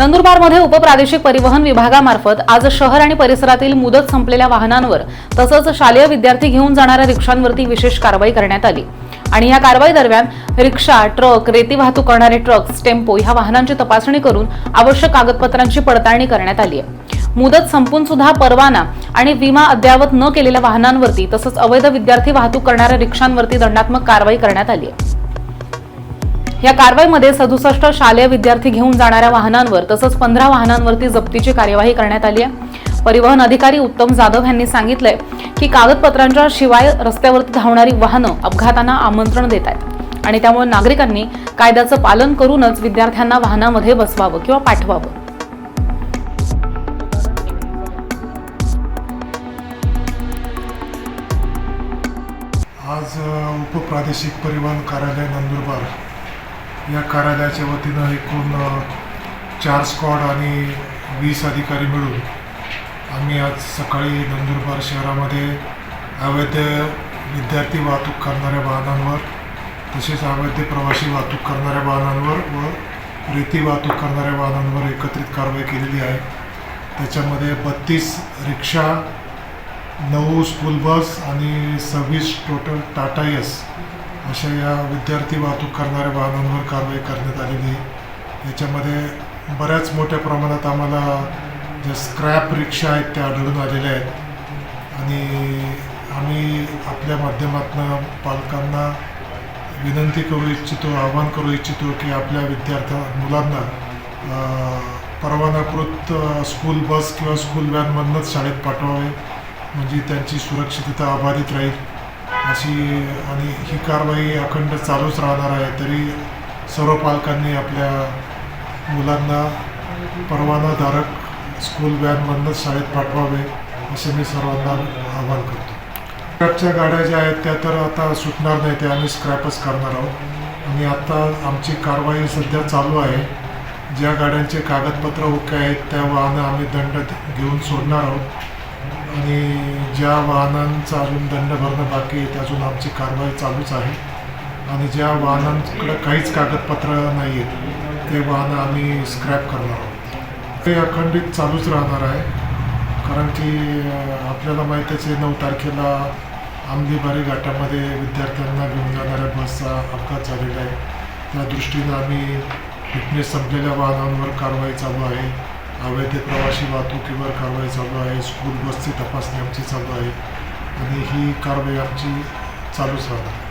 नंदुरबारमध्ये उपप्रादेशिक परिवहन विभागामार्फत आज शहर आणि परिसरातील मुदत संपलेल्या वाहनांवर तसंच शालेय विद्यार्थी घेऊन जाणाऱ्या रिक्षांवरती विशेष कारवाई करण्यात आली. आणि या कारवाई दरम्यान रिक्षा ट्रक रेती वाहतूक करणारे ट्रक्स टेम्पो ह्या वाहनांची तपासणी करून आवश्यक कागदपत्रांची पडताळणी करण्यात आली आहे. मुदत संपून सुद्धा परवाना आणि विमा अद्ययावत न केलेल्या वाहनांवरती तसंच अवैध विद्यार्थी वाहतूक करणाऱ्या रिक्षांवरती दंडात्मक कारवाई करण्यात आली आहे. या कारवाईमध्ये सदुसष्ट शालेय विद्यार्थी घेऊन जाणाऱ्या वाहनांवर तसंच पंधरा वाहनांवरती जप्तीची कार्यवाही करण्यात आली आहे. परिवहन अधिकारी उत्तम जाधव यांनी सांगितलंय की कागदपत्रांच्या शिवाय रस्त्यावरती धावणारी वाहनं अपघातांना आमंत्रण देत आहेत. आणि त्यामुळे नागरिकांनी कायद्याचं पालन करूनच विद्यार्थ्यांना वाहनामध्ये बसवावं किंवा पाठवावं. आज उपप्रादेशिक परिवहन कार्यालय नंदुरबार या कार्यालयाच्या वतीनं एकूण चार स्क्वॉड आणि वीस अधिकारी मिळून आम्ही आज सकाळी नंदुरबार शहरामध्ये अवैध विद्यार्थी वाहतूक करणाऱ्या वाहनांवर तसेच अवैध प्रवासी वाहतूक करणाऱ्या वाहनांवर व रेती वाहतूक करणाऱ्या वाहनांवर एकत्रित कारवाई केलेली आहे. त्याच्यामध्ये बत्तीस रिक्षा नऊ स्कूल बस आणि सव्वीस टोटल टाटा यस अशा या विद्यार्थी वाहतूक करणाऱ्या वाहनांवर कारवाई करण्यात आलेली आहे. याच्यामध्ये बऱ्याच मोठ्या प्रमाणात आम्हाला ज्या स्क्रॅप रिक्षा आहेत त्या आढळून आलेल्या आहेत. आणि आम्ही आपल्या माध्यमातून पालकांना विनंती करू इच्छितो आवाहन करू इच्छितो की आपल्या विद्यार्थ्या मुलांना परवानाकृत स्कूल बस किंवा स्कूल व्हॅनमधनंच शाळेत पाठवावे. म्हणजे त्यांची सुरक्षितता अबाधित राहील. अशी आणि ही कारवाई अखंड चालूच राहणार आहे. तरी सर्व पालकांनी आपल्या मुलांना परवानाधारक स्कूल व्हॅनमधनंच शाळेत पाठवावे असे मी सर्वांना आवाहन करतो. स्क्रॅपच्या गाड्या ज्या आहेत त्या तर आता सुटणार नाही त्या आम्ही स्क्रॅपच करणार आहोत. आणि आता आमची कारवाई सध्या चालू आहे. ज्या गाड्यांचे कागदपत्र ओके आहेत त्या वाहनं आम्ही दंड घेऊन सोडणार आहोत. आणि ज्या वाहनांचा अजून दंड भरणं बाकी आहे त्या आमची कारवाई चालूच आहे. आणि ज्या वाहनांकडे काहीच कागदपत्र नाही आहेत ते वाहनं आम्ही स्क्रॅप करणार आहोत. ते अखंडित चालूच राहणार आहे. कारण की आपल्याला माहीतच आहे नऊ तारखेला आमदेबारी घाटामध्ये विद्यार्थ्यांना घेऊन जाणाऱ्या बसचा अपघात झालेला आहे. त्या दृष्टीनं आम्ही फिटनेस संपलेल्या वाहनांवर कारवाई चालू आहे. अवैध प्रवासी वाहतुकीवर कारवाई चालू आहे स्कूल बसची तपासणी आमची चालू आहे आणि ही कारवाई आमची चालूच राहणार आहे